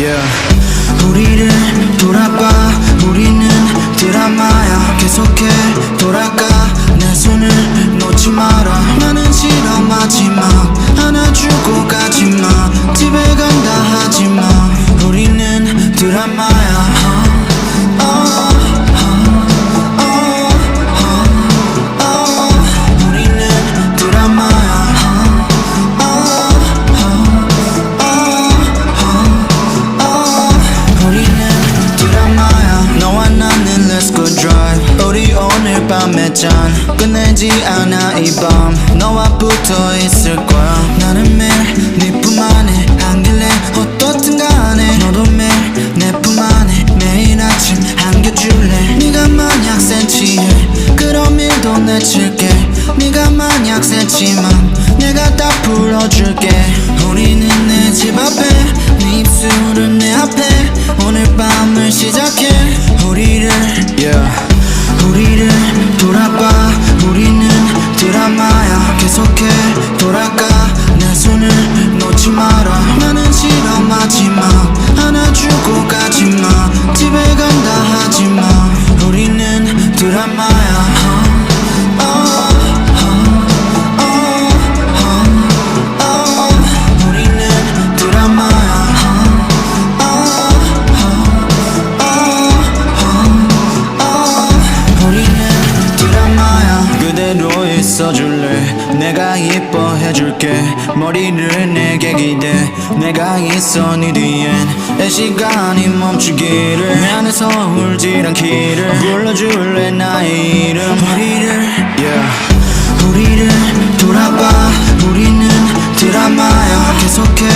yeah. 우리를 돌아봐. 우리는 드라마야. 계속해 돌아가. 내 손을 놓지 마라. 나는 싫어. 마지막. 안아주고 가지마. 집에 간다 오늘 밤에 짠 끝내지 않아 이 밤. 너와 붙어 있을 거야. 나는 매일 네 품 안에 안길래 어떻든 간에. 너도 매일 내 품 안에 매일 아침 안겨줄래. 네가 만약 센치해 그럼 일도 내칠게. 네가 만약 센치만 내가 다 풀어줄게. 우리는 내 집 앞에 네 입술은 내 앞에. 오늘 밤을 시작해 나는 싫어 마지막. 안아주고 가지마. 집에 있어줄래? 내가 이뻐해줄게. 머리를 내게 기대. 내가 있어 네 뒤엔. 내 시간이 멈추기를. 내 안에서 울지 않기를. 불러줄래 나의 이름? 우리를 yeah. 우리를 돌아봐. 우리는 드라마야. 계속해.